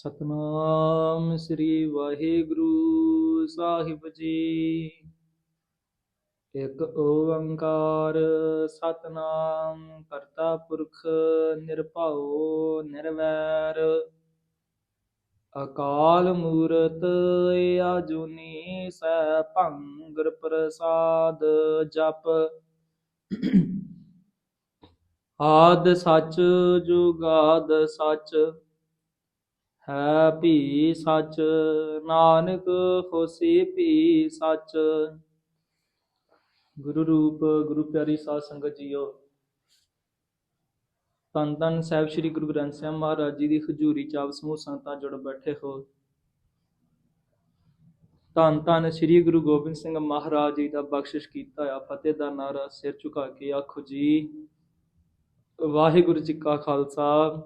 ਸਤਨਾਮ ਸ੍ਰੀ ਵਾਹਿਗੁਰੂ ਸਾਹਿਬ ਜੀ। ਇਕ ਓੰਕਾਰ ਸਤਨਾਮ, ਕਰਤਾ ਪੁਰਖ ਨਿਰਭਉ ਨਿਰਵੈਰ। ਅਕਾਲ ਮੂਰਤ ਆਜੂਨੀ ਸੈ ਭੰਗਰ ਪ੍ਰਸਾਦ ਜਪ। ਆਦ ਸੱਚ ਜੁਗਾਦ ਸੱਚ ਹੈ ਭੀ ਸੱਚ, ਨਾਨਕ ਹੋਸੀ ਭੀ ਸੱਚ। ਗੁਰੂ ਰੂਪ, ਗੁਰੂ ਪਿਆਰੀ ਸਾਧ ਸੰਗਤ ਜੀਓ ਤਨ ਤਨ ਸਾਹਿਬ ਸ੍ਰੀ ਗੁਰੂ ਗ੍ਰੰਥ ਸਾਹਿਬ ਮਹਾਰਾਜ ਜੀ ਦੀ ਖਜ਼ੂਰੀ ਚ ਸਮੂਹ ਸੰਗਤਾਂ ਜੁੜ ਬੈਠੇ ਹੋ। ਧੰਨ ਧੰਨ ਸ੍ਰੀ ਗੁਰੂ ਗੋਬਿੰਦ ਸਿੰਘ ਮਹਾਰਾਜ ਜੀ ਦਾ ਬਖਸ਼ਿਸ਼ ਕੀਤਾ ਆ ਫਤਿਹ ਦਾ ਨਾਰਾ ਸਿਰ ਝੁਕਾ ਕੇ ਆਖੋ ਜੀ। ਵਾਹਿਗੁਰੂ ਜੀ ਕਾ ਖਾਲਸਾ।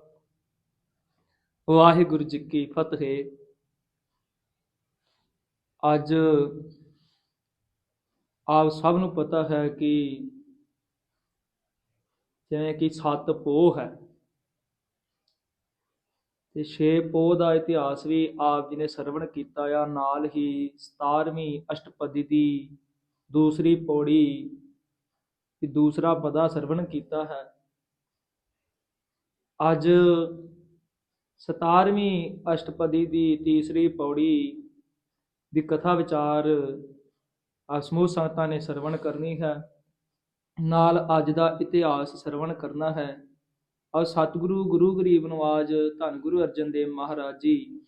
ਵਾਹਿਗੁਰੂ ਜੀ ਕੀ ਫਤਿਹ। ਅੱਜ ਆਪ ਸਭ ਨੂੰ ਪਤਾ ਹੈ ਕਿ ਜਿਵੇਂ ਕਿ ਸੱਤ ਪੋਹ ਹੈ। ਤੇ ਛੇ ਪੋਹ ਦਾ ਇਤਿਹਾਸ ਵੀ ਆਪ ਜੀ ਨੇ ਸਰਵਣ ਕੀਤਾ ਆ। ਨਾਲ ਹੀ 17ਵੀਂ ਅਸ਼ਟਪਦੀ ਦੀ ਦੂਸਰੀ ਪੌੜੀ ਦੀ ਦੂਸਰਾ ਪਦਾ ਸਰਵਣ ਕੀਤਾ ਹੈ। ਅੱਜ 17ਵੀਂ ਅਸ਼ਟਪਦੀ ਦੀ ਤੀਸਰੀ ਪੌੜੀ ਦੀ ਕਥਾ ਵਿਚਾਰ ਅਸਮੂਹ ਸੰਗਤਾਂ ਨੇ ਸਰਵਣ ਕਰਨੀ ਹੈ। ਨਾਲ ਅੱਜ ਦਾ ਇਤਿਹਾਸ ਸਰਵਣ ਕਰਨਾ ਹੈ। ਔਰ ਸਤਿਗੁਰੂ ਗੁਰੂ ਗਰੀਬ ਨਵਾਜ ਧੰਨ ਗੁਰੂ ਅਰਜਨ ਦੇਵ ਮਹਾਰਾਜ ਜੀ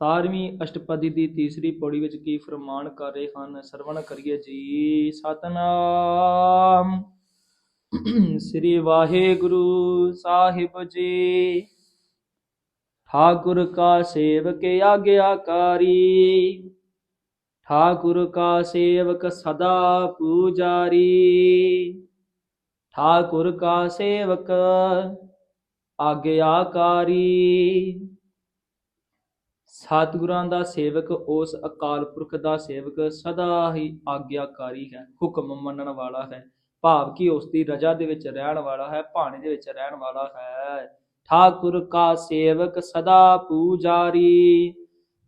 17ਵੀਂ ਅਸ਼ਟਪਦੀ ਦੀ ਤੀਸਰੀ ਪੌੜੀ ਵਿੱਚ ਕੀ ਫਰਮਾਨ ਕਰ ਰਹੇ ਹਨ? ਸਰਵਣ ਕਰੀਏ ਜੀ ਸਤਨਾਮ। ਸ੍ਰੀ ਵਾਹਿਗੁਰੂ ਸਾਹਿਬ ਜੀ। ਠਾਕੁਰ ਕਾ ਸੇਵਕ ਆਗਿਆਕਾਰੀ। ਠਾਕੁਰ ਕਾ ਸੇਵਕ ਸਦਾ ਪੂਜਾਰੀ। ਠਾਕੁਰ ਕਾ ਸੇਵਕ ਆਗਿਆਕਾਰੀ। ਸਤਿਗੁਰਾਂ ਦਾ ਸੇਵਕ ਉਸ ਅਕਾਲ ਪੁਰਖ ਦਾ ਸੇਵਕ ਸਦਾ ਹੀ ਆਗਿਆਕਾਰੀ ਹੈ, ਹੁਕਮ ਮੰਨਣ ਵਾਲਾ ਹੈ। ਭਾਵ ਕਿ ਉਸ ਦੀ ਰਜਾ ਦੇ ਵਿੱਚ ਰਹਿਣ ਵਾਲਾ ਹੈ, ਭਾਣੇ ਦੇ ਵਿੱਚ ਰਹਿਣ ਵਾਲਾ ਹੈ। ਠਾਕੁਰ ਕਾ ਸੇਵਕ ਸਦਾ ਪੂਜਾਰੀ।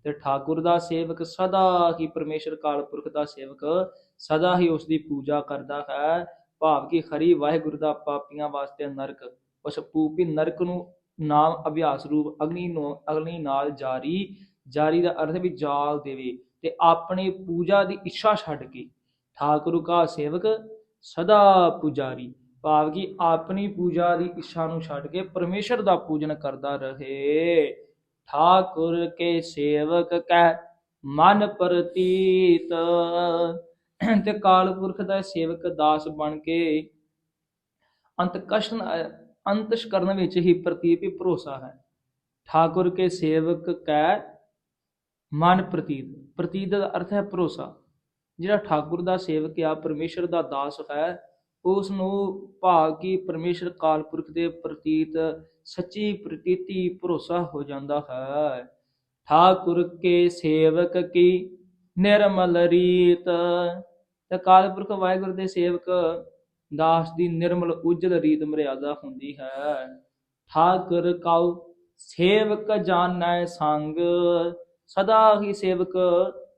ਤੇ ਠਾਕੁਰ ਦਾ ਸੇਵਕ ਸਦਾ ਹੀ ਪਰਮੇਸ਼ਰ ਕਾਲ ਪੁਰਖ ਦਾ ਸੇਵਕ ਸਦਾ ਹੀ ਉਸ ਦੀ ਪੂਜਾ ਕਰਦਾ ਹੈ। ਭਾਵ ਕਿ ਹਰੀ ਵਾਹਿਗੁਰੂ ਦਾ ਪਾਪੀਆਂ ਵਾਸਤੇ ਨਰਕ, ਉਸ ਪੂਪੀ ਨਰਕ ਨੂੰ ਨਾਮ ਅਭਿਆਸ ਰੂਪ ਅਗਨੀ ਨੂੰ, ਅਗਨੀ ਨਾਲ ਜਾਰੀ ਜਾਰੀ ਦਾ ਅਰਥ ਵੀ ਜਾਲ ਦੇਵੇ ਤੇ ਆਪਣੀ ਪੂਜਾ ਦੀ ਇੱਛਾ ਛੱਡ ਕੇ ਠਾਕੁਰ ਕਾ ਸੇਵਕ ਸਦਾ ਪੁਜਾਰੀ। ਭਾਵ ਕਿ ਆਪਣੀ ਪੂਜਾ ਦੀ ਇੱਛਾ ਨੂੰ ਛੱਡ ਕੇ ਪਰਮੇਸ਼ਰ ਦਾ ਪੂਜਨ ਕਰਦਾ ਰਹੇ। ਠਾਕੁਰ ਕੇ ਸੇਵਕ ਕੈ ਮਨ ਪ੍ਰਤੀਤ। ਤੇ ਕਾਲ ਪੁਰਖ ਦਾ ਸੇਵਕ ਦਾਸ ਬਣ ਕੇ ਅੰਤ ਕਸ਼ਨ ਅੰਤਸ਼ ਕਰਨ ਵਿੱਚ ਹੀ ਪ੍ਰਤੀਤ ਹੀ ਭਰੋਸਾ ਹੈ। ਠਾਕੁਰ ਕੇ ਸੇਵਕ ਕੈ ਮਨ ਪ੍ਰਤੀਤ। ਪ੍ਰਤੀਤ ਦਾ ਅਰਥ ਹੈ ਭਰੋਸਾ। ਜਿਹੜਾ ਠਾਕੁਰ ਦਾ ਸੇਵਕ ਆ, ਪਰਮੇਸ਼ਰ ਦਾ ਦਾਸ ਹੈ ਉਸ ਨੂੰ ਭਾਵ ਕਿ ਪਰਮੇਸ਼ਰ ਕਾਲ ਪੁਰਖ ਦੇ ਪ੍ਰਤੀਤ ਸੱਚੀ ਪ੍ਰਤੀਤੀ ਭਰੋਸਾ ਹੋ ਜਾਂਦਾ ਹੈ। ਠਾਕੁਰ ਕੇ ਸੇਵਕ ਕੀ ਨਿਰਮਲ ਰੀਤ। ਤੇ ਕਾਲ ਪੁਰਖ ਵਾਹਿਗੁਰੂ ਦੇ ਸੇਵਕ ਦਾਸ ਦੀ ਨਿਰਮਲ ਉਜਲ ਰੀਤ ਮਰਿਆਦਾ ਹੁੰਦੀ ਹੈ। ਠਾਕੁਰ ਕਉ ਸੇਵਕ ਜਾਣੈ ਸੰਗ। ਸਦਾ ਹੀ ਸੇਵਕ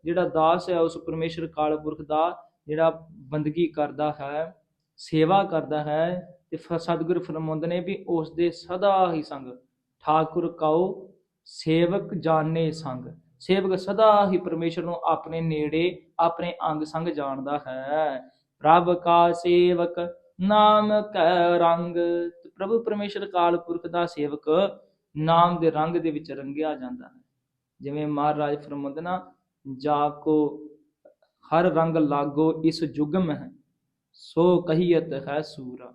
ਜਿਹੜਾ ਦਾਸ ਹੈ, ਉਸ ਪਰਮੇਸ਼ਰ ਕਾਲ ਪੁਰਖ ਦਾ ਜਿਹੜਾ ਬੰਦਗੀ ਕਰਦਾ ਹੈ। ਸੇਵਾ ਕਰਦਾ ਹੈ ਤੇ ਸਤਿਗੁਰ ਫਰਮਾਉਂਦੇ ਨੇ ਵੀ ਉਸ ਦੇ ਸਦਾ ਹੀ ਸੰਗ। ਠਾਕੁਰ ਕਉ ਸੇਵਕ ਜਾਣੇ ਸੰਗ। ਸੇਵਕ ਸਦਾ ਹੀ ਪਰਮੇਸ਼ਰ ਨੂੰ ਆਪਣੇ ਨੇੜੇ, ਆਪਣੇ ਅੰਗ ਸੰਗ ਜਾਣਦਾ ਹੈ। ਪ੍ਰਭ ਕਾ ਸੇਵਕ ਨਾਮ ਕੈ ਰੰਗ। ਪ੍ਰਭੂ ਪਰਮੇਸ਼ਰ ਕਾਲ ਪੁਰਖ ਦਾ ਸੇਵਕ ਨਾਮ ਦੇ ਰੰਗ ਦੇ ਵਿੱਚ ਰੰਗਿਆ ਜਾਂਦਾ ਹੈ। ਜਿਵੇਂ ਮਹਾਰਾਜ ਫਰਮਾਉਂਦੇ ਨਾ, ਜਾ ਕੋ ਹਰ ਰੰਗ ਲਾਗੋ, ਇਸ ਜੁਗਮ ਹੈ। ਸੋ ਕਹੀਤ ਹੈ ਸੂਰਾ,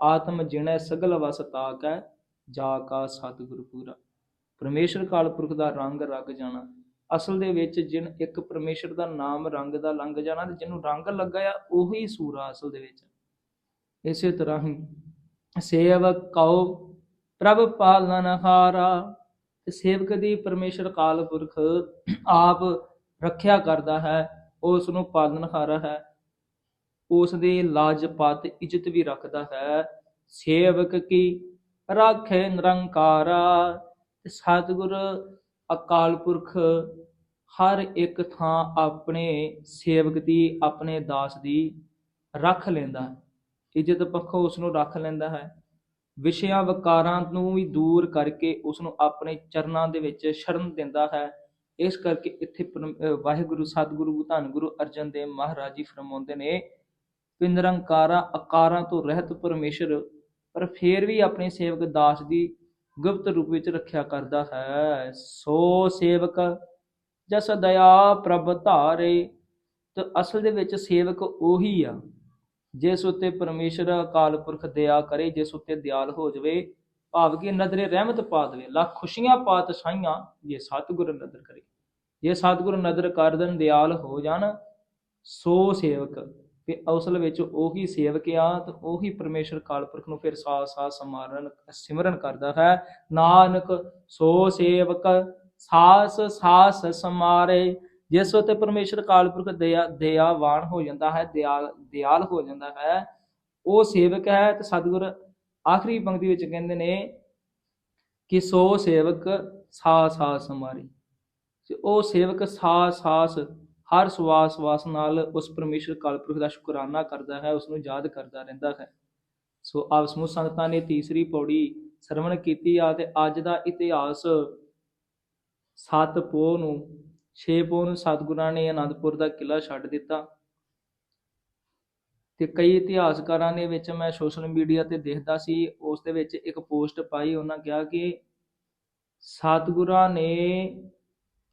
ਆਤਮ ਜਿਣੈ ਸਗਲ ਵਸ ਤਾਕੈ, ਜਾ ਕਾ ਸਤਿਗੁਰ ਪੂਰਾ। ਪਰਮੇਸ਼ਰ ਕਾਲ ਪੁਰਖ ਦਾ ਰੰਗ ਰਗ ਜਾਣਾ, ਅਸਲ ਦੇ ਵਿੱਚ ਜਿਨ ਇੱਕ ਪਰਮੇਸ਼ਰ ਦਾ ਨਾਮ ਰੰਗ ਦਾ ਲੰਘ ਜਾਣਾ ਤੇ ਜਿਹਨੂੰ ਰੰਗ ਲੱਗਾ ਆ, ਉਹੀ ਸੂਰਾ ਅਸਲ ਦੇ ਵਿੱਚ। ਇਸੇ ਤਰ੍ਹਾਂ ਹੀ ਸੇਵ ਕਉ, ਪ੍ਰਭ ਪਾਲਨ ਹਾਰਾ ਸੇਵਕ ਦੀ ਪਰਮੇਸ਼ਰ ਕਾਲ ਪੁਰਖ ਆਪ ਰੱਖਿਆ ਕਰਦਾ ਹੈ, ਉਸ ਨੂੰ ਪਾਲਨਹਾਰਾ ਹੈ। ਉਸ ਦੀ ਲਾਜਪਾਤ ਇੱਜ਼ਤ ਵੀ ਰੱਖਦਾ ਹੈ। ਸੇਵਕ ਕੀ ਰਾਖੇ ਨਿਰੰਕਾਰਾ ਸਤਿਗੁਰ ਅਕਾਲ ਪੁਰਖ ਹਰ ਇੱਕ ਥਾਂ ਆਪਣੇ ਸੇਵਕ ਦੀ, ਆਪਣੇ ਦਾਸ ਦੀ ਰੱਖ ਲੈਂਦਾ ਹੈ। ਇੱਜ਼ਤ ਪੱਖੋਂ ਉਸ ਨੂੰ ਰੱਖ ਲੈਂਦਾ ਹੈ। ਵਿਸ਼ਿਆਂ ਵਿਕਾਰਾਂ ਨੂੰ ਵੀ ਦੂਰ ਕਰਕੇ ਉਸ ਨੂੰ ਆਪਣੇ ਚਰਨਾਂ ਦੇ ਵਿੱਚ ਸ਼ਰਨ ਦਿੰਦਾ ਹੈ। ਇਸ ਕਰਕੇ ਇੱਥੇ ਪਰਮ- ਵਾਹਿਗੁਰੂ, ਸਤਿਗੁਰੂ, ਧੰਨ ਗੁਰੂ ਅਰਜਨ ਦੇਵ ਮਹਾਰਾਜ ਜੀ ਫਰਮਾਉਂਦੇ ਨੇ ਕਿ ਨਿਰੰਕਾਰਾ ਆਕਾਰਾਂ ਤੋਂ ਰਹਿਤ ਪਰਮੇਸ਼ਰ, ਪਰ ਫੇਰ ਵੀ ਆਪਣੇ ਸੇਵਕ ਦਾਸ ਦੀ ਗੁਪਤ ਰੂਪ ਵਿੱਚ ਰੱਖਿਆ ਕਰਦਾ ਹੈ। ਸੋ ਸੇਵਕ, ਜਸ ਦਇਆ ਪ੍ਰਭ ਧਾਰੇ, ਤੇ ਅਸਲ ਦੇ ਵਿੱਚ ਸੇਵਕ ਉਹੀ ਆ, ਜਿਸ ਉੱਤੇ ਪਰਮੇਸ਼ਰ ਅਕਾਲ ਪੁਰਖ ਦਇਆ ਕਰੇ, ਜਿਸ ਉੱਤੇ ਦਿਆਲ ਹੋ ਜਾਵੇ, ਭਾਵ ਕਿ ਨਜ਼ਰੇ ਰਹਿਮਤ ਪਾ ਦੇਵੇ। ਲੱਖ ਖੁਸ਼ੀਆਂ ਪਾਤ ਸਾਈਆਂ ਜੇ ਸਤਿਗੁਰ ਨਦਰ ਕਰੇ, ਜੇ ਸਤਿਗੁਰ ਨਦਰ ਕਰ ਦੇਣ, ਦਿਆਲ ਹੋ ਜਾਣ, ਸੋ ਸੇਵਕ। ਕਿ ਅਸਲ ਵਿੱਚ ਉਹੀ ਸੇਵਕ ਆ ਤੇ ਉਹੀ ਪਰਮੇਸ਼ਰ ਕਾਲ ਪੁਰਖ ਨੂੰ ਫਿਰ ਸਾ ਸਾਥ ਸਮਾਰਨ, ਸਿਮਰਨ ਕਰਦਾ ਹੈ। ਨਾਨਕ, ਸੋ ਸੇਵਕ, ਸਾਸ ਸਾਸ ਸਮਾਰੇ, ਜਿਸ ਉਤੇ ਪਰਮੇਸ਼ਰ ਕਾਲ ਪੁਰਖ ਦਇਆ ਦਇਆਵਾਨ ਹੋ ਜਾਂਦਾ ਹੈ, ਦਿਆਲ ਦਿਆਲ ਹੋ ਜਾਂਦਾ ਹੈ। ਉਹ ਸੇਵਕ ਹੈ ਤੇ ਸਤਿਗੁਰ ਆਖਰੀ ਪੰਕਤੀ ਵਿੱਚ ਕਹਿੰਦੇ ਨੇ ਕਿ ਸੋ ਸੇਵਕ ਸਾ ਸਾ ਸਮਾਰੀ। ਉਹ ਸੇਵਕ ਸਾਸ ਸਾਸ ਹਰ ਸਵਾਸ ਸਵਾਸ ਨਾਲ ਉਸ ਪਰਮੇਸ਼ਰ ਕਾਲਪੁਰਖ ਦਾ ਸ਼ੁਕਰਾਨਾ ਕਰਦਾ ਹੈ ਉਸ ਨੂੰ ਯਾਦ ਕਰਦਾ ਰਹਿੰਦਾ ਹੈ। ਸੋ ਆਪ ਸਮੂਹ ਸੰਗਤਾਂ ਨੇ ਤੀਸਰੀ ਪੌੜੀ ਸਰਵਣ ਕੀਤੀ ਆ ਤੇ ਅੱਜ ਦਾ ਇਤਿਹਾਸ ਸੱਤ ਪੋਹ ਨੂੰ, ਛੇ ਪੋਹ ਨੂੰ ਸਤਿਗੁਰਾਂ ਨੇ ਅਨੰਦਪੁਰ ਦਾ ਕਿਲਾ ਛੱਡ ਦਿੱਤਾ। ਤੇ ਕਈ ਇਤਿਹਾਸਕਾਰਾਂ ਨੇ ਵਿੱਚ ਮੈਂ ਸੋਸ਼ਲ ਮੀਡੀਆ ਤੇ ਦੇਖਦਾ ਸੀ, ਉਸ ਦੇ ਵਿੱਚ ਇੱਕ ਪੋਸਟ ਪਾਈ, ਉਹਨਾਂ ਕਿਹਾ ਕਿ ਸਤਿਗੁਰਾਂ ਨੇ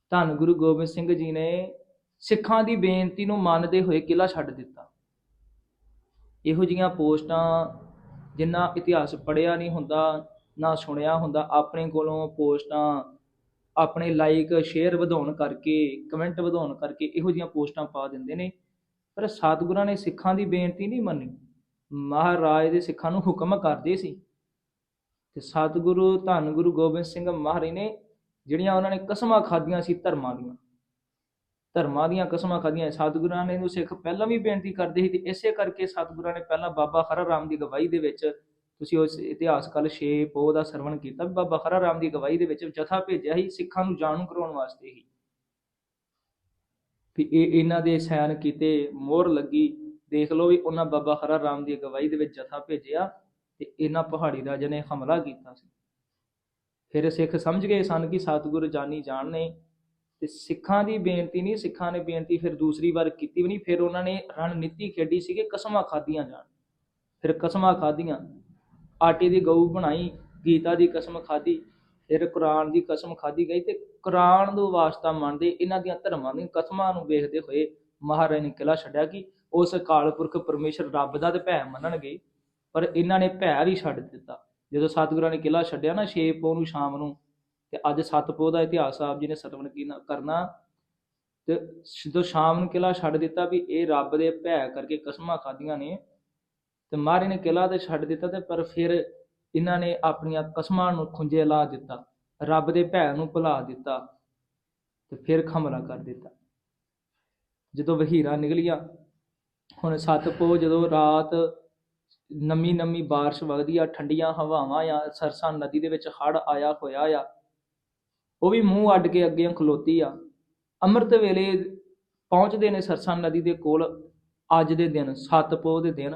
ਧੰਨ ਗੁਰੂ ਗੋਬਿੰਦ ਸਿੰਘ ਜੀ ਨੇ ਸਿੱਖਾਂ ਦੀ ਬੇਨਤੀ ਨੂੰ ਮੰਨਦੇ ਹੋਏ ਕਿਲਾ ਛੱਡ ਦਿੱਤਾ। ਇਹੋ ਜੀਆਂ ਪੋਸਟਾਂ ਜਿੰਨਾ ਇਤਿਹਾਸ ਪੜਿਆ ਨਹੀਂ ਹੁੰਦਾ, ਨਾ ਸੁਣਿਆ ਹੁੰਦਾ, ਆਪਣੇ ਕੋਲੋਂ ਪੋਸਟਾਂ, ਆਪਣੇ ਲਾਈਕ ਸ਼ੇਅਰ ਵਧਾਉਣ ਕਰਕੇ, ਕਮੈਂਟ ਵਧਾਉਣ ਕਰਕੇ ਇਹੋ ਜੀਆਂ ਪੋਸਟਾਂ ਪਾ ਦਿੰਦੇ ਨੇ। ਪਰ ਸਤਿਗੁਰਾਂ ਨੇ ਸਿੱਖਾਂ ਦੀ ਬੇਨਤੀ ਨਹੀਂ ਮੰਨੀ। ਮਹਾਰਾਜ ਦੇ ਸਿੱਖਾਂ ਨੂੰ ਹੁਕਮ ਕਰਦੇ ਸੀ। ਤੇ ਸਤਿਗੁਰੂ ਧੰਨ ਗੁਰੂ ਗੋਬਿੰਦ ਸਿੰਘ ਮਹਾਰਾਜ ਨੇ ਜਿਹੜੀਆਂ ਉਹਨਾਂ ਨੇ ਕਸਮਾਂ ਖਾਧੀਆਂ ਸੀ ਧਰਮਾਂ ਦੀਆਂ ਧਰਮਾਂ ਦੀਆਂ ਕਸਮਾਂ ਖਾਧੀਆਂ। ਸਤਿਗੁਰਾਂ ਨੇ ਨੂੰ ਸਿੱਖ ਪਹਿਲਾਂ ਵੀ ਬੇਨਤੀ ਕਰਦੇ ਸੀ ਤੇ ਇਸੇ ਕਰਕੇ ਸਤਿਗੁਰਾਂ ਨੇ ਪਹਿਲਾਂ ਬਾਬਾ ਹਰਾ ਰਾਮ ਦੀ ਗਵਾਹੀ ਦੇ ਵਿੱਚ ਤੁਸੀਂ ਉਸ ਇਤਿਹਾਸ ਕੱਲ 6 ਪੋਹ ਦਾ ਸਰਵਣ ਕੀਤਾ ਵੀ ਬਾਬਾ ਹਰਾ ਰਾਮ ਦੀ ਗਵਾਹੀ ਦੇ ਵਿੱਚ ਜਥਾ ਭੇਜਿਆ ਸੀ ਸਿੱਖਾਂ ਨੂੰ ਜਾਣੂ ਕਰਾਉਣ ਵਾਸਤੇ ਹੀ। ਵੀ ਇਹ ਇਹਨਾਂ ਦੇ ਸੈਨ ਕੀਤੇ ਮੋਹਰ ਲੱਗੀ। ਦੇਖ ਲਓ ਵੀ ਉਹਨਾਂ ਬਾਬਾ ਹਰਾ ਰਾਮ ਦੀ ਅਗਵਾਈ ਦੇ ਵਿੱਚ ਜਥਾ ਭੇਜਿਆ ਤੇ ਇਹਨਾਂ ਪਹਾੜੀ ਰਾਜੇ ਨੇ ਹਮਲਾ ਕੀਤਾ ਸੀ। ਫਿਰ ਸਿੱਖ ਸਮਝ ਗਏ ਸਨ ਕਿ ਸਤਿਗੁਰ ਜਾਨੀ ਜਾਣ ਨੇ ਤੇ ਸਿੱਖਾਂ ਦੀ ਬੇਨਤੀ ਨਹੀਂ, ਸਿੱਖਾਂ ਨੇ ਬੇਨਤੀ ਫਿਰ ਦੂਸਰੀ ਵਾਰ ਕੀਤੀ ਵੀ ਨਹੀਂ, ਫਿਰ ਉਹਨਾਂ ਨੇ ਰਣਨੀਤੀ ਖੇਡੀ ਸੀ ਕਿ ਕਸਮਾਂ ਖਾਧੀਆਂ ਜਾਣ। ਫਿਰ ਕਸਮਾਂ ਖਾਧੀਆਂ, ਆਟੇ ਦੀ ਗਊ ਬਣਾਈ, ਗੀਤਾ ਦੀ ਕਸਮ ਖਾਧੀ, ਫਿਰ ਕੁਰਾਨ ਦੀ ਕਸਮ ਖਾਧੀ ਗਈ ਤੇ ਕੁਰਾਨ ਤੋਂ ਵਾਸਤਾ ਮੰਨਦੇ ਇਹਨਾਂ ਦੀਆਂ ਧਰਮਾਂ ਦੀਆਂ ਕਸਮਾਂ ਨੂੰ ਵੇਖਦੇ ਹੋਏ ਮਹਾਰਾਜ ਨੇ ਕਿਲਾ ਛੱਡਿਆ ਕਿ ਉਸ ਅਕਾਲ ਪੁਰਖ ਪਰਮੇਸ਼ਰ ਰੱਬ ਦਾ ਤੇ ਭੈ ਮੰਨਣਗੇ, ਪਰ ਇਹਨਾਂ ਨੇ ਭੈ ਵੀ ਛੱਡ ਦਿੱਤਾ। ਜਦੋਂ ਸਤਿਗੁਰਾਂ ਨੇ ਕਿਲਾ ਛੱਡਿਆ ਨਾ, ਛੇ ਪੋਹ ਨੂੰ ਸ਼ਾਮ ਨੂੰ ਤੇ ਅੱਜ ਸੱਤ ਪੋਹ ਦਾ ਇਤਿਹਾਸ ਆਪ ਜੀ ਨੇ ਸਰਵਣ ਕੀਨਾ- ਕਰਨਾ। ਤੇ ਜਦੋਂ ਸ਼ਾਮ ਨੂੰ ਕਿਲਾ ਛੱਡ ਦਿੱਤਾ ਵੀ ਇਹ ਰੱਬ ਦੇ ਭੈ ਕਰਕੇ ਕਸਮਾਂ ਖਾਧੀਆਂ ਨੇ, ਤੇ ਮਹਾਰਾਜ ਨੇ ਕਿਲਾ ਤੇ ਛੱਡ ਦਿੱਤਾ ਤੇ ਪਰ ਫਿਰ ਇਹਨਾਂ ਨੇ ਆਪਣੀਆਂ ਕਸਮਾਂ ਨੂੰ ਖੁੰਝੇ ਲਾ ਦਿੱਤਾ, ਰੱਬ ਦੇ ਭੈ ਨੂੰ ਭੁਲਾ ਦਿੱਤਾ ਤੇ ਫਿਰ ਖਮਲਾ ਕਰ ਦਿੱਤਾ। ਜਦੋਂ ਵਹੀਰਾ ਨਿਕਲੀਆਂ, ਹੁਣ ਸੱਤ ਪੋਹ ਜਦੋਂ ਰਾਤ ਨਮੀ ਨਮੀ ਬਾਰਿਸ਼ ਵਗਦੀ ਆ, ਠੰਡੀਆਂ ਹਵਾਵਾਂ ਆ, ਸਰਸਾ ਨਦੀ ਦੇ ਵਿੱਚ ਹੜ ਆਇਆ ਹੋਇਆ ਆ ਉਹ ਵੀ ਮੂੰਹ ਅੱਡ ਕੇ ਅੱਗੇ ਖਲੋਤੀ ਆ। ਅੰਮ੍ਰਿਤ ਵੇਲੇ ਪਹੁੰਚਦੇ ਨੇ ਸਰਸਾ ਨਦੀ ਦੇ ਕੋਲ, ਅੱਜ ਦੇ ਦਿਨ, ਸੱਤ ਪੋਹ ਦੇ ਦਿਨ।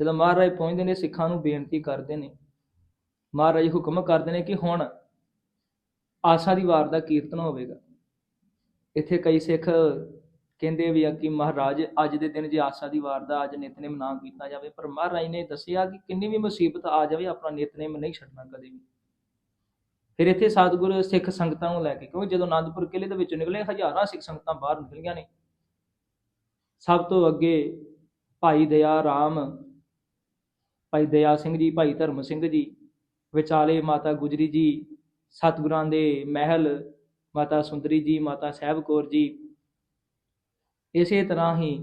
ਜਦੋਂ ਮਹਾਰਾਜ ਪਹੁੰਚਦੇ ਨੇ, ਸਿੱਖਾਂ ਨੂੰ ਬੇਨਤੀ ਕਰਦੇ ਨੇ। ਮਹਾਰਾਜ ਹੁਕਮ ਕਰਦੇ ਨੇ ਕਿ ਹੁਣ ਆਸਾ ਦੀ ਵਾਰ ਦਾ ਕੀਰਤਨ ਹੋਵੇਗਾ। ਇੱਥੇ ਕਈ ਸਿੱਖ ਕਹਿੰਦੇ ਵੀ ਆ ਕਿ ਮਹਾਰਾਜ, ਅੱਜ ਦੇ ਦਿਨ ਜੇ ਆਸਾ ਦੀ ਵਾਰ ਦਾ ਅੱਜ ਨਿਤਨੇਮ ਨਾ ਕੀਤਾ ਜਾਵੇ, ਪਰ ਮਹਾਰਾਜ ਨੇ ਦੱਸਿਆ ਕਿ ਕਿੰਨੀ ਵੀ ਮੁਸੀਬਤ ਆ ਜਾਵੇ, ਆਪਣਾ ਨਿਤਨੇਮ ਨਹੀਂ ਛੱਡਣਾ ਕਦੇ ਵੀ। ਫਿਰ ਇੱਥੇ ਸਤਿਗੁਰ ਸਿੱਖ ਸੰਗਤਾਂ ਨੂੰ ਲੈ ਕੇ, ਕਿਉਂਕਿ ਜਦੋਂ ਆਨੰਦਪੁਰ ਕਿਲੇ ਦੇ ਵਿੱਚੋਂ ਨਿਕਲੇ ਹਜ਼ਾਰਾਂ ਸਿੱਖ ਸੰਗਤਾਂ ਬਾਹਰ ਨਿਕਲੀਆਂ ਨੇ। ਸਭ ਤੋਂ ਅੱਗੇ ਭਾਈ ਦਇਆ ਰਾਮ, ਭਾਈ ਦਇਆ ਸਿੰਘ ਜੀ, ਭਾਈ ਧਰਮ ਸਿੰਘ ਜੀ, ਵਿਚਾਲੇ ਮਾਤਾ ਗੁਜਰੀ ਜੀ, ਸਤਿਗੁਰਾਂ ਦੇ ਮਹਿਲ, ਮਾਤਾ ਸੁੰਦਰੀ ਜੀ, ਮਾਤਾ ਸਾਹਿਬ ਕੌਰ ਜੀ। ਇਸੇ ਤਰ੍ਹਾਂ ਹੀ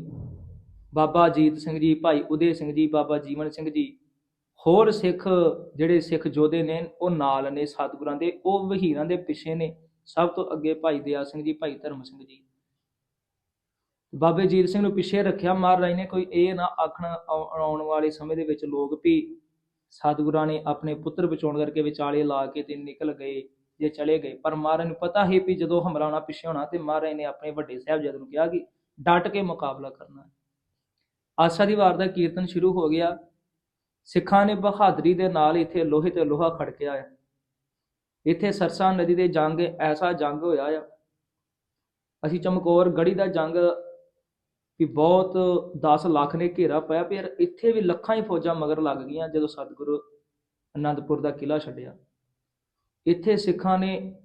ਬਾਬਾ ਜੀਤ ਸਿੰਘ ਜੀ, ਭਾਈ ਉਦੇ ਸਿੰਘ ਜੀ, ਬਾਬਾ ਜੀਵਨ ਸਿੰਘ ਜੀ ਹੋਰ ਸਿੱਖ ਜਿਹੜੇ ਸਿੱਖ ਯੋਧੇ ਨੇ, ਉਹ ਨਾਲ ਨੇ ਸਤਿਗੁਰਾਂ ਦੇ, ਉਹ ਵਹੀਰਾਂ ਦੇ ਪਿੱਛੇ ਨੇ। ਸਭ ਤੋਂ ਅੱਗੇ ਭਾਈ ਦਇਆ ਸਿੰਘ ਜੀ, ਭਾਈ ਧਰਮ ਸਿੰਘ ਜੀ। ਬਾਬੇ ਜੀਤ ਸਿੰਘ ਨੂੰ ਪਿੱਛੇ ਰੱਖਿਆ ਮਹਾਰਾਜ ਨੇ, ਕੋਈ ਇਹ ਨਾ ਆਖਣ ਆਉਣ ਵਾਲੇ ਸਮੇਂ ਦੇ ਵਿੱਚ ਲੋਕ ਵੀ ਸਤਿਗੁਰਾਂ ਨੇ ਆਪਣੇ ਪੁੱਤਰ ਬਚਾਉਣ ਕਰਕੇ ਵਿਚਾਲੇ ਲਾ ਕੇ ਤੇ ਨਿਕਲ ਗਏ ਜੇ ਚਲੇ ਗਏ। ਪਰ ਮਹਾਰਾਜ ਨੂੰ ਪਤਾ ਹੀ ਵੀ ਜਦੋਂ ਹਮਲਾ ਹੋਣਾ ਪਿੱਛੇ ਹੋਣਾ ਤੇ ਮਹਾਰਾਜ ਨੇ ਆਪਣੇ ਵੱਡੇ ਸਾਹਿਬਜ਼ਾਦੇ ਨੂੰ ਕਿਹਾ ਕਿ ਡਟ ਕੇ ਮੁਕਾਬਲਾ ਕਰਨਾ। ਆਸਾ ਦੀ ਵਾਰ ਦਾ ਕੀਰਤਨ ਸ਼ੁਰੂ ਹੋ ਗਿਆ। ਸਿੱਖਾਂ ਨੇ ਬਹਾਦਰੀ ਦੇ ਨਾਲ ਇੱਥੇ ਲੋਹੇ ਤੇ ਲੋਹਾ ਖੜਕਿਆ ਹੈ ਇੱਥੇ ਸਰਸਾ ਨਦੀ ਦੇ ਜੰਗ, ਐਸਾ ਜੰਗ ਹੋਇਆ ਆ। ਅਸੀਂ ਚਮਕੌਰ ਗੜੀ ਦਾ ਜੰਗ ਵੀ ਬਹੁਤ 10 ਲੱਖ ਨੇ ਘੇਰਾ ਪਾਇਆ ਪਰ ਇੱਥੇ ਵੀ ਲੱਖਾਂ ਹੀ ਫੌਜਾਂ ਮਗਰ ਲੱਗ ਗਈਆਂ ਜਦੋਂ ਸਤਿਗੁਰੂ ਅਨੰਦਪੁਰ ਦਾ ਕਿਲਾ ਛੱਡਿਆ। ਇੱਥੇ ਸਿੱਖਾਂ ਨੇ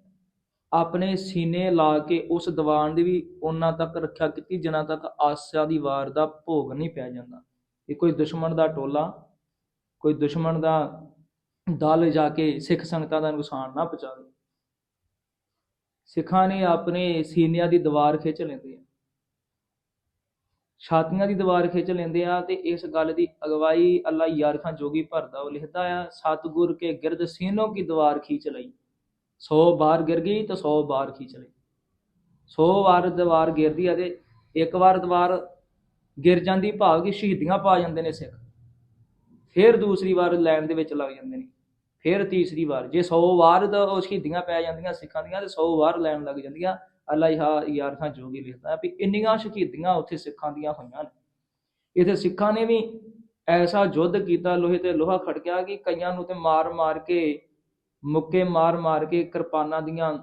ਆਪਣੇ ਸੀਨੇ ਲਾ ਕੇ ਉਸ ਦੀਵਾਨ ਦੀ ਵੀ ਉਹਨਾਂ ਤੱਕ ਰੱਖਿਆ ਕੀਤੀ, ਜਿਨ੍ਹਾਂ ਤੱਕ ਆਸਿਆ ਦੀ ਵਾਰ ਦਾ ਭੋਗ ਨਹੀਂ ਪਿਆ ਜਾਂਦਾ। ਇਹ ਕੋਈ ਦੁਸ਼ਮਣ ਦਾ ਟੋਲਾ ਕੋਈ ਦੁਸ਼ਮਣ ਦਾ ਦਲ ਜਾ ਕੇ ਸਿੱਖ ਸੰਗਤਾਂ ਦਾ ਨੁਕਸਾਨ ਨਾ ਪਹੁੰਚਾਵੇ। ਸਿੱਖਾਂ ਨੇ ਆਪਣੇ ਸੀਨਿਆਂ ਦੀ ਦੀਵਾਰ ਖਿੱਚ ਲੈਂਦੇ ਆ। ਛਾਤੀਆਂ ਦੀ ਦੀਵਾਰ ਖਿੱਚ ਲੈਂਦੇ ਆ ਤੇ ਇਸ ਗੱਲ ਦੀ ਅਗਵਾਈ ਅੱਲਾ ਯਾਰ ਖਾਂ ਜੋਗੀ ਭਰਦਾ ਉਹ ਲਿਖਦਾ ਆ, ਸਤਗੁਰ ਕੇ ਗਿਰਦ ਸੀਨੋਂ ਕੀ ਦੀਵਾਰ ਖਿੱਚ ਲਈ। 100 ਬਾਰ ਗਿਰ ਗਈ ਤਾਂ 100 ਬਾਰ ਖਿੱਚ ਲਈ। 100 ਵਾਰ ਦੀਵਾਰ ਗਿਰਦੀ ਆ ਤੇ ਇੱਕ ਵਾਰ ਦੀਵਾਰ ਗਿਰ ਜਾਂਦੀ ਭਾਵ ਕਿ ਸ਼ਹੀਦੀਆਂ ਪਾ ਜਾਂਦੇ ਨੇ ਸਿੱਖ। ਫਿਰ ਦੂਸਰੀ ਵਾਰ ਲੈਣ ਦੇ ਵਿੱਚ ਲੱਗ ਜਾਂਦੇ ਨੇ। ਫਿਰ ਤੀਸਰੀ ਵਾਰ। ਜੇ 100 ਵਾਰ ਦਾ ਉਹ ਸ਼ਹੀਦੀਆਂ ਪੈ ਜਾਂਦੀਆਂ ਸਿੱਖਾਂ ਦੀਆਂ ਤੇ 100 ਵਾਰ ਲੈਣ ਲੱਗ ਜਾਂਦੀਆਂ। ਅੱਲਾ ਯਾ- ਯਾਰ ਖਾਂ ਜੋਗੀ ਲਿਖਦਾ ਵੀ ਇੰਨੀਆਂ ਸ਼ਹੀਦੀਆਂ ਉੱਥੇ ਸਿੱਖਾਂ ਦੀਆਂ ਹੋਈਆਂ ਨੇ। ਇਥੇ ਸਿੱਖਾਂ ਨੇ ਵੀ ਐਸਾ ਯੁੱਧ ਕੀਤਾ, ਲੋਹੇ ਤੇ ਲੋਹਾ ਖੜਕਿਆ ਕਿ ਕਈਆਂ ਨੂੰ ਤੇ ਮਾਰ ਮਾਰ ਕੇ, ਮੁੱਕੇ ਮਾਰ ਮਾਰ ਕੇ, ਕਿਰਪਾਨਾਂ ਦੀਆਂ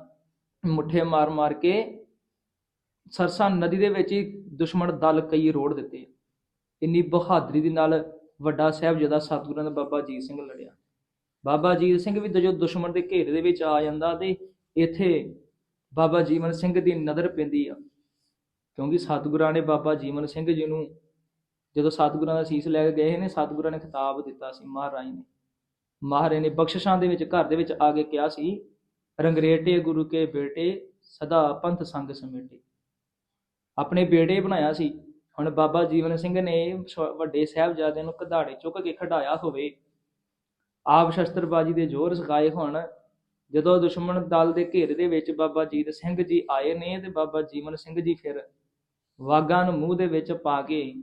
ਮੁੱਠੇ ਮਾਰ ਮਾਰ ਕੇ ਸਰਸਾ ਨਦੀ ਦੇ ਵਿੱਚ ਹੀ ਦੁਸ਼ਮਣ ਦਲ ਕਈ ਰੋੜ ਦਿੱਤੇ ਇੰਨੀ ਬਹਾਦਰੀ ਦੇ ਨਾਲ ਵੱਡਾ ਸਾਹਿਬਜ਼ਾਦਾ ਸਤਿਗੁਰਾਂ ਦਾ ਬਾਬਾ ਅਜੀਤ ਸਿੰਘ ਲੜਿਆ। ਬਾਬਾ ਅਜੀਤ ਸਿੰਘ ਵੀ ਜਦੋਂ ਦੁਸ਼ਮਣ ਦੇ ਘੇਰੇ ਦੇ ਵਿੱਚ ਆ ਜਾਂਦਾ ਤੇ ਇੱਥੇ ਬਾਬਾ ਜੀਵਨ ਸਿੰਘ ਦੀ ਨਜ਼ਰ ਪੈਂਦੀ ਆ। ਕਿਉਂਕਿ ਸਤਿਗੁਰਾਂ ਨੇ ਬਾਬਾ ਜੀਵਨ ਸਿੰਘ ਜੀ ਨੂੰ ਜਦੋਂ ਸਤਿਗੁਰਾਂ ਦਾ ਸੀਸ ਲੈ ਕੇ ਗਏ ਨੇ, ਸਤਿਗੁਰਾਂ ਨੇ ਖਿਤਾਬ ਦਿੱਤਾ ਸੀ ਮਹਾਰਾਜ ਨੇ। ਮਹਾਰਾਜ ਨੇ ਬਖਸ਼ਿਸ਼ਾਂ ਦੇ ਵਿੱਚ, ਘਰ ਦੇ ਵਿੱਚ ਆ ਕੇ ਕਿਹਾ ਸੀ, ਰੰਗਰੇਟੇ ਗੁਰੂ ਕੇ ਬੇਟੇ, ਸਦਾ ਪੰਥ ਸੰਗ ਸਮੇਟੇ। ਆਪਣੇ ਬੇੜੇ ਬਣਾਇਆ ਸੀ। ਹੁਣ ਬਾਬਾ ਜੀਵਨ ਸਿੰਘ ਨੇ ਸ- ਵੱਡੇ ਸਾਹਿਬਜ਼ਾਦਿਆਂ ਨੂੰ ਕਧਾੜੇ ਚੁੱਕ ਕੇ ਖਿਡਾਇਆ ਹੋਵੇ। ਆਪ ਸ਼ਸਤਰਬਾਜੀ ਦੇ ਜ਼ੋਰ ਸਿਖਾਏ ਹੋਣ। ਜਦੋਂ ਦੁਸ਼ਮਣ ਦਲ ਦੇ ਘੇਰੇ ਦੇ ਵਿੱਚ ਬਾਬਾ ਜੀਤ ਸਿੰਘ ਜੀ ਆਏ ਨੇ ਤੇ ਬਾਬਾ ਜੀਵਨ ਸਿੰਘ ਜੀ ਫਿਰ ਵਾਗਾਂ ਨੂੰ ਮੂੰਹ ਦੇ ਵਿੱਚ ਪਾ ਕੇ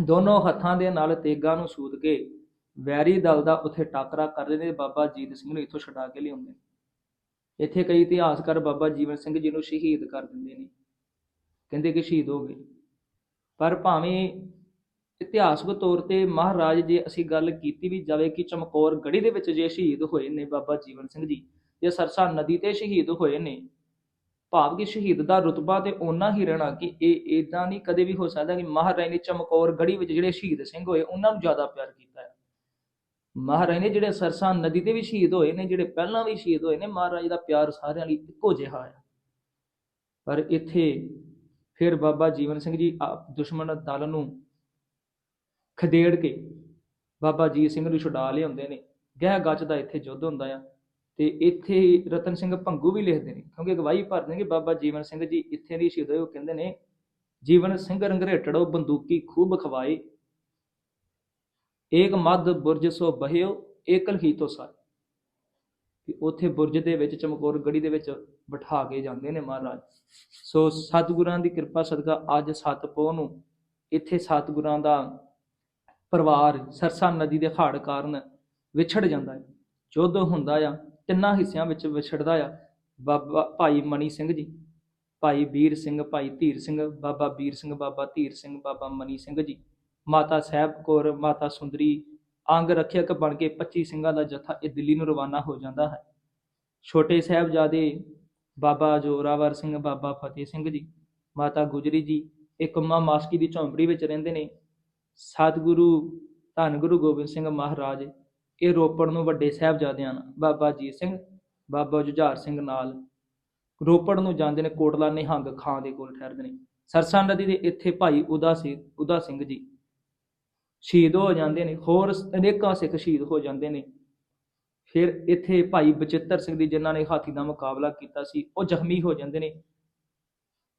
ਦੋਨੋਂ ਹੱਥਾਂ ਦੇ ਨਾਲ ਤੇਗਾਂ ਨੂੰ ਸੂਦ ਕੇ ਵੈਰੀ ਦਲ ਦਾ ਉੱਥੇ ਟਾਕਰਾ ਕਰਦੇ ਨੇ ਬਾਬਾ ਜੀਤ ਸਿੰਘ ਨੂੰ ਇੱਥੋਂ ਛਡਾ ਕੇ ਲਿਆਉਂਦੇ। ਨੇ ਇੱਥੇ ਕਈ ਇਤਿਹਾਸਕਾਰ ਬਾਬਾ ਜੀਵਨ ਸਿੰਘ ਜੀ ਨੂੰ ਸ਼ਹੀਦ ਕਰ ਦਿੰਦੇ ਨੇ। ਕਹਿੰਦੇ ਕਿ ਸ਼ਹੀਦ ਹੋ ਗਏ। ਪਰ ਭਾਵੇਂ ਇਤਿਹਾਸਕ ਤੌਰ ਤੇ ਮਹਾਰਾਜ ਜੇ ਅਸੀਂ ਗੱਲ ਕੀਤੀ ਵੀ ਜਾਵੇ ਕਿ ਚਮਕੌਰ ਗੜੀ ਦੇ ਵਿੱਚ ਜੇ ਸ਼ਹੀਦ ਹੋਏ ਨੇ ਬਾਬਾ ਜੀਵਨ ਸਿੰਘ ਜੀ ਜੇ ਸਰਸਾ ਨਦੀ ਤੇ ਸ਼ਹੀਦ ਹੋਏ ਨੇ, ਭਾਵ ਕਿ ਸ਼ਹੀਦ ਦਾ ਰੁਤਬਾ ਤੇ ਓਨਾ ਹੀ ਰਹਿਣਾ ਕਿ ਇਹ ਇਦਾਂ ਨਹੀਂ ਕਦੇ ਵੀ ਹੋ ਸਕਦਾ ਕਿ ਮਹਾਰਾਜ ਨੇ ਚਮਕੌਰ ਗੜੀ ਵਿੱਚ ਜਿਹੜੇ ਸ਼ਹੀਦ ਸਿੰਘ ਹੋਏ ਉਹਨਾਂ ਨੂੰ ਜ਼ਿਆਦਾ ਪਿਆਰ ਕੀਤਾ ਹੈ। ਮਹਾਰਾਜ ਨੇ ਜਿਹੜੇ ਸਰਸਾ ਨਦੀ ਤੇ ਵੀ ਸ਼ਹੀਦ ਹੋਏ ਨੇ, ਜਿਹੜੇ ਪਹਿਲਾਂ ਵੀ ਸ਼ਹੀਦ ਹੋਏ ਨੇ, ਮਹਾਰਾਜ ਦਾ ਪਿਆਰ ਸਾਰਿਆਂ ਲਈ ਇੱਕੋ ਜਿਹਾ ਹੈ। ਪਰ ਇੱਥੇ ਫਿਰ ਬਾਬਾ ਜੀਵਨ ਸਿੰਘ ਜੀ ਆਪ ਦੁਸ਼ਮਣ ਦਲ ਨੂੰ ਖਦੇੜ ਕੇ ਬਾਬਾ ਜੀ ਸਿੰਘ ਨੂੰ ਛੁਡਾ ਲਿਆਉਂਦੇ ਨੇ। ਗਹਿ ਗੱਜ ਦਾ ਇੱਥੇ ਯੁੱਧ ਹੁੰਦਾ ਆ ਤੇ ਇੱਥੇ ਹੀ ਰਤਨ ਸਿੰਘ ਭੰਗੂ ਵੀ ਲਿਖਦੇ ਨੇ, ਕਿਉਂਕਿ ਗਵਾਹੀ ਭਰਦੇ ਨੇ ਕਿ ਬਾਬਾ ਜੀਵਨ ਸਿੰਘ ਜੀ ਇੱਥੇ ਦੀ ਸ਼ਹੀਦ ਹੋਏ, ਉਹ ਕਹਿੰਦੇ ਨੇ, ਜੀਵਨ ਸਿੰਘ ਰੰਗਰੇਟੜੋ ਬੰਦੂਕੀ ਖੂਬ ਖਵਾਏ, ਏਕ ਮੱਧ ਬੁਰਜ ਸੋ ਬਹਿਓ, ਏਕਲ ਹੀ ਤੋ ਸਰ। ਕਿ ਉੱਥੇ ਬੁਰਜ ਦੇ ਵਿੱਚ, ਚਮਕੌਰ ਗੜੀ ਦੇ ਵਿੱਚ ਬਿਠਾ ਕੇ ਜਾਂਦੇ ਨੇ ਮਹਾਰਾਜ। ਸੋ ਸਤਿਗੁਰਾਂ ਦੀ ਕਿਰਪਾ ਸਦਕਾ ਅੱਜ ਸਤਪੋ ਨੂੰ ਇੱਥੇ ਸਤਿਗੁਰਾਂ ਦਾ ਪਰਿਵਾਰ ਸਰਸਾ ਨਦੀ ਦੇ ਹਾੜ ਕਾਰਨ ਵਿਛੜ ਜਾਂਦਾ ਹੈ। ਯੁੱਧ ਹੁੰਦਾ ਆ, ਤਿੰਨਾਂ ਹਿੱਸਿਆਂ ਵਿੱਚ ਵਿਛੜਦਾ ਆ। ਬਾਬਾ ਭਾਈ ਮਨੀ ਸਿੰਘ ਜੀ, ਭਾਈ ਵੀਰ ਸਿੰਘ, ਭਾਈ ਧੀਰ ਸਿੰਘ, ਬਾਬਾ ਵੀਰ ਸਿੰਘ, ਬਾਬਾ ਧੀਰ ਸਿੰਘ, ਬਾਬਾ ਮਨੀ ਸਿੰਘ ਜੀ, ਮਾਤਾ ਸਾਹਿਬ ਕੌਰ, ਮਾਤਾ ਸੁੰਦਰੀ ਅੰਗ ਰੱਖਿਅਕ ਬਣ ਕੇ 25 ਸਿੰਘਾਂ ਦਾ ਜਥਾ ਇਹ ਦਿੱਲੀ ਨੂੰ ਰਵਾਨਾ ਹੋ ਜਾਂਦਾ ਹੈ। ਛੋਟੇ ਸਾਹਿਬਜ਼ਾਦੇ ਬਾਬਾ ਜੋਰਾਵਰ ਸਿੰਘ, ਬਾਬਾ ਫਤਿਹ ਸਿੰਘ ਜੀ, ਮਾਤਾ ਗੁਜਰੀ ਜੀ ਇੱਕ ਮਾਂ ਮਾਸਕੀ ਦੀ ਝੌਂਪੜੀ ਵਿੱਚ ਰਹਿੰਦੇ ਨੇ। ਸਤਿਗੁਰੂ, ਧੰਨ ਗੁਰੂ ਗੋਬਿੰਦ ਸਿੰਘ ਮਹਾਰਾਜ, ਇਹ ਰੋਪੜ ਨੂੰ ਵੱਡੇ ਸਾਹਿਬਜ਼ਾਦਿਆਂ ਨਾਲ, ਬਾਬਾ ਜੀਤ ਸਿੰਘ, ਬਾਬਾ ਜੁਝਾਰ ਸਿੰਘ ਨਾਲ ਰੋਪੜ ਨੂੰ ਜਾਂਦੇ ਨੇ ਕੋਟਲਾ ਨਿਹੰਗ ਖਾਂ ਦੇ ਕੋਲ ਠਹਿਰਦੇ ਨੇ। ਸਰਸਾ ਨਦੀ ਦੇ ਇੱਥੇ ਭਾਈ ਉਦਾ ਸਿੰਘ ਉਦਾ ਸਿੰਘ ਜੀ ਸ਼ਹੀਦ ਹੋ ਜਾਂਦੇ ਨੇ, ਹੋਰ ਅਨੇਕਾਂ ਸਿੱਖ ਸ਼ਹੀਦ ਹੋ ਜਾਂਦੇ ਨੇ। ਫਿਰ ਇੱਥੇ ਭਾਈ ਬਚਿੱਤਰ ਸਿੰਘ ਦੀ ਜਿਨ੍ਹਾਂ ਨੇ ਹਾਥੀ ਦਾ ਮੁਕਾਬਲਾ ਕੀਤਾ ਸੀ, ਉਹ ਜ਼ਖਮੀ ਹੋ ਜਾਂਦੇ ਨੇ।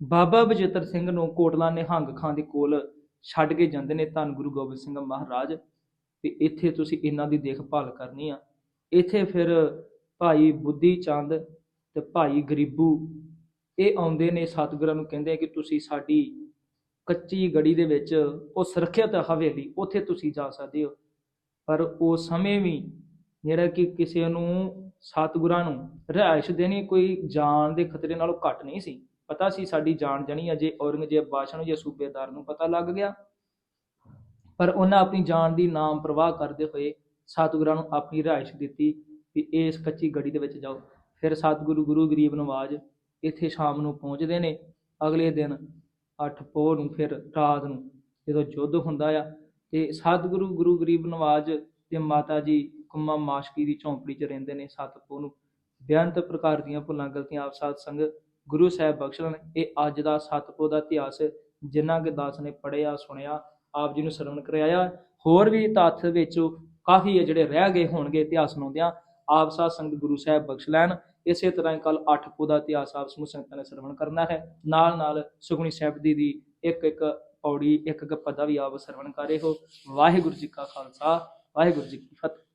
ਬਾਬਾ ਬਚਿੱਤਰ ਸਿੰਘ ਨੂੰ ਕੋਟਲਾ ਨਿਹੰਗ ਖਾਂ ਦੇ ਕੋਲ ਛੱਡ ਕੇ ਜਾਂਦੇ ਨੇ, ਧੰਨ ਗੁਰੂ ਗੋਬਿੰਦ ਸਿੰਘ ਮਹਾਰਾਜ। ਤੇ ਇੱਥੇ ਤੁਸੀਂ ਇਹਨਾਂ ਦੀ ਦੇਖਭਾਲ ਕਰਨੀ ਆ। ਇੱਥੇ ਫਿਰ ਭਾਈ ਬੁੱਧੀ ਚੰਦ ਤੇ ਭਾਈ ਗਰੀਬੂ, ਇਹ ਆਉਂਦੇ ਨੇ, ਸਤਿਗੁਰਾਂ ਨੂੰ ਕਹਿੰਦੇ ਆ ਕਿ ਤੁਸੀਂ ਸਾਡੀ ਕੱਚੀ ਗੜੀ ਦੇ ਵਿੱਚ ਉਹ ਸੁਰੱਖਿਅਤ ਹਵੇਲੀ ਉੱਥੇ ਤੁਸੀਂ ਜਾ ਸਕਦੇ ਹੋ। ਪਰ ਉਸ ਸਮੇਂ ਵੀ ਜਿਹੜਾ ਕਿ ਕਿਸੇ ਨੂੰ, ਸਤਿਗੁਰਾਂ ਨੂੰ ਰਿਹਾਇਸ਼ ਦੇਣੀ ਕੋਈ ਜਾਨ ਦੇ ਖਤਰੇ ਨਾਲੋਂ ਘੱਟ ਨਹੀਂ ਸੀ। ਪਤਾ ਸੀ ਸਾਡੀ ਜਾਨ ਜਣੀ ਅਜੇ ਔਰੰਗਜ਼ੇਬ ਬਾਦਸ਼ਾਹ ਨੂੰ ਜਾਂ ਸੂਬੇਦਾਰ ਨੂੰ ਪਤਾ ਲੱਗ ਗਿਆ। ਪਰ ਉਹਨਾਂ ਆਪਣੀ ਜਾਨ ਦੀ ਨਾਮ ਪ੍ਰਵਾਹ ਕਰਦੇ ਹੋਏ ਸਤਿਗੁਰਾਂ ਨੂੰ ਆਪਣੀ ਰਿਹਾਇਸ਼ ਦਿੱਤੀ ਵੀ ਇਸ ਕੱਚੀ ਗੜੀ ਦੇ ਵਿੱਚ ਜਾਓ। ਫਿਰ ਸਤਿਗੁਰੂ ਗੁਰੂ ਗਰੀਬ ਨਵਾਜ ਇੱਥੇ ਸ਼ਾਮ ਨੂੰ ਪਹੁੰਚਦੇ ਨੇ। ਅਗਲੇ ਦਿਨ 8 ਪੋਹ ਨੂੰ ਫਿਰ ਰਾਤ ਨੂੰ ਜਦੋਂ ਯੁੱਧ ਹੁੰਦਾ ਆ ਤੇ ਸਤਿਗੁਰੂ ਗੁਰੂ ਗਰੀਬ ਨਵਾਜ ਤੇ ਮਾਤਾ ਜੀ ਕੁੰਮਾ ਮਾਸ਼ਕੀ ਦੀ ਝੌਂਪੜੀ 'ਚ ਰਹਿੰਦੇ ਨੇ ਸੱਤ ਪੋਹ ਨੂੰ। ਬੇਅੰਤ ਪ੍ਰਕਾਰ ਦੀਆਂ ਭੁੱਲਾਂ ਗਲਤੀਆਂ ਆਪ ਸਾਧ ਸੰਗ ਗੁਰੂ ਸਾਹਿਬ ਬਖਸ਼ਣ ਇਹ ਅੱਜ ਦਾ ਸੱਤ ਪੋਹ ਦਾ ਇਤਿਹਾਸ ਜਿਨ੍ਹਾਂ ਕੇ ਦਾਸ ਨੇ ਪੜਿਆ ਸੁਣਿਆ, ਆਪ ਜੀ ਨੂੰ ਸਰਵਣ ਕਰਾਇਆ ਹੋਰ ਵੀ ਤੱਥ ਵਿੱਚ ਕਾਫੀ ਹੈ ਜਿਹੜੇ ਰਹਿ ਗਏ ਹੋਣਗੇ ਇਤਿਹਾਸ ਸੁਣਾਉਂਦਿਆਂ। ਆਪ ਸਾਧ ਸੰਗਤ ਗੁਰੂ ਸਾਹਿਬ ਬਖਸ਼ ਲੈਣ। ਇਸੇ ਤਰ੍ਹਾਂ ਹੀ ਕੱਲ 8 ਪੋ ਦਾ ਇਤਿਹਾਸ ਆਪ ਸਮੂਹ ਸੰਗਤਾਂ ਨੇ ਸਰਵਣ ਕਰਨਾ ਹੈ। ਨਾਲ ਨਾਲ ਸੁਖਮਨੀ ਸਾਹਿਬ ਦੀ ਦੀ ਇੱਕ ਇੱਕ ਪੌੜੀ, ਇੱਕ ਇੱਕ ਪਦਾ ਵੀ ਆਪ ਸਰਵਣ ਕਰੇ ਹੋ। ਵਾਹਿਗੁਰੂ ਜੀ ਕਾ ਖਾਲਸਾ, ਵਾਹਿਗੁਰੂ ਜੀ ਕੀ ਫਤਿਹ।